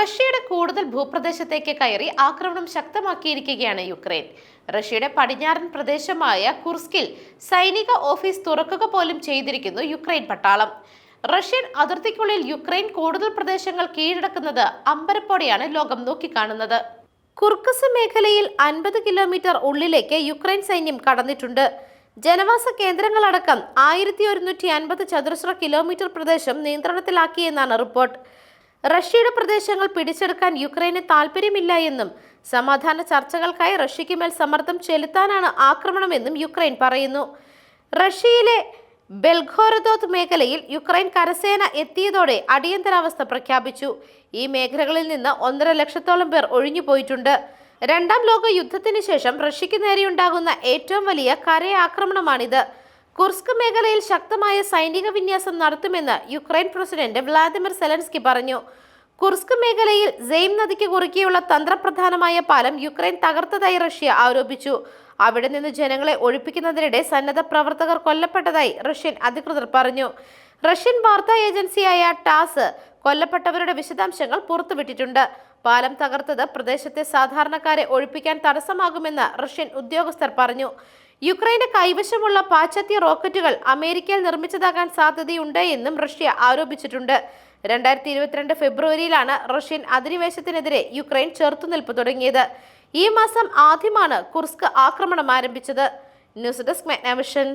റഷ്യയുടെ കൂടുതൽ ഭൂപ്രദേശത്തേക്ക് കയറി ആക്രമണം ശക്തമാക്കിയിരിക്കുകയാണ് യുക്രൈൻ. റഷ്യയുടെ പടിഞ്ഞാറൻ പ്രദേശമായ കുർസ്കിൽ സൈനിക ഓഫീസ് തുറക്കുക പോലും ചെയ്തിരിക്കുന്നു യുക്രൈൻ പട്ടാളം. റഷ്യൻ അതിർത്തിക്കുള്ളിൽ യുക്രൈൻ കൂടുതൽ പ്രദേശങ്ങൾ കീഴടക്കുന്നത് അമ്പരപ്പോടെയാണ് ലോകം നോക്കിക്കാണുന്നത്. കുർക്കസ് മേഖലയിൽ അൻപത് കിലോമീറ്റർ ഉള്ളിലേക്ക് യുക്രൈൻ സൈന്യം കടന്നിട്ടുണ്ട്. ജനവാസ കേന്ദ്രങ്ങളടക്കം ആയിരത്തി ഒരുന്നൂറ്റി അൻപത് ചതുരശ്ര കിലോമീറ്റർ പ്രദേശം നിയന്ത്രണത്തിലാക്കിയെന്നാണ് റിപ്പോർട്ട്. റഷ്യയുടെ പ്രദേശങ്ങൾ പിടിച്ചെടുക്കാൻ യുക്രൈന് താൽപ്പര്യമില്ല എന്നും സമാധാന ചർച്ചകൾക്കായി റഷ്യയ്ക്ക് മേൽ സമ്മർദ്ദം ചെലുത്താനാണ് ആക്രമണമെന്നും യുക്രൈൻ പറയുന്നു. റഷ്യയിലെ ബെൽഘോരദോത്ത് മേഖലയിൽ യുക്രൈൻ കരസേന എത്തിയതോടെ അടിയന്തരാവസ്ഥ പ്രഖ്യാപിച്ചു. ഈ മേഖലകളിൽ നിന്ന് ഒന്നര ലക്ഷത്തോളം പേർ ഒഴിഞ്ഞുപോയിട്ടുണ്ട് രണ്ടാം ലോക യുദ്ധത്തിന് ശേഷം റഷ്യയ്ക്ക് നേരെയുണ്ടാകുന്ന ഏറ്റവും വലിയ കരയാക്രമണമാണിത്. കുർസ്ക് മേഖലയിൽ ശക്തമായ സൈനിക വിന്യാസം നടത്തുമെന്ന് യുക്രൈൻ പ്രസിഡന്റ് വ്ളാദിമിർ സെലൻസ്കി പറഞ്ഞു. കുർസ്ക് മേഖലയിൽ സെയിം നദിക്ക് കുറുകെയുള്ള തന്ത്രപ്രധാനമായ പാലം യുക്രൈൻ തകർത്തതായി റഷ്യ ആരോപിച്ചു. അവിടെ നിന്ന് ജനങ്ങളെ ഒഴിപ്പിക്കുന്നതിനിടെ സന്നദ്ധ പ്രവർത്തകർ കൊല്ലപ്പെട്ടതായി റഷ്യൻ അധികൃതർ പറഞ്ഞു. റഷ്യൻ വാർത്താ ഏജൻസിയായ ടാസ് കൊല്ലപ്പെട്ടവരുടെ വിശദാംശങ്ങൾ പുറത്തുവിട്ടിട്ടുണ്ട്. പാലം തകർത്തത് പ്രദേശത്തെ സാധാരണക്കാരെ ഒഴിപ്പിക്കാൻ തടസ്സമാകുമെന്ന് റഷ്യൻ ഉദ്യോഗസ്ഥർ പറഞ്ഞു. യുക്രൈന്റെ കൈവശമുള്ള പാശ്ചാത്യ റോക്കറ്റുകൾ അമേരിക്കയിൽ നിർമ്മിച്ചതാകാൻ സാധ്യതയുണ്ട് എന്നും റഷ്യ ആരോപിച്ചിട്ടുണ്ട്. രണ്ടായിരത്തി ഇരുപത്തിരണ്ട് ഫെബ്രുവരിയിലാണ് റഷ്യൻ അധിനിവേശത്തിനെതിരെ യുക്രൈൻ ചെറുത്തുനിൽപ്പ് തുടങ്ങിയത്. ഈ മാസം ആദ്യമാണ് കുർസ്ക് ആക്രമണം ആരംഭിച്ചത്. News desk മെഗ്നാവിഷൻ.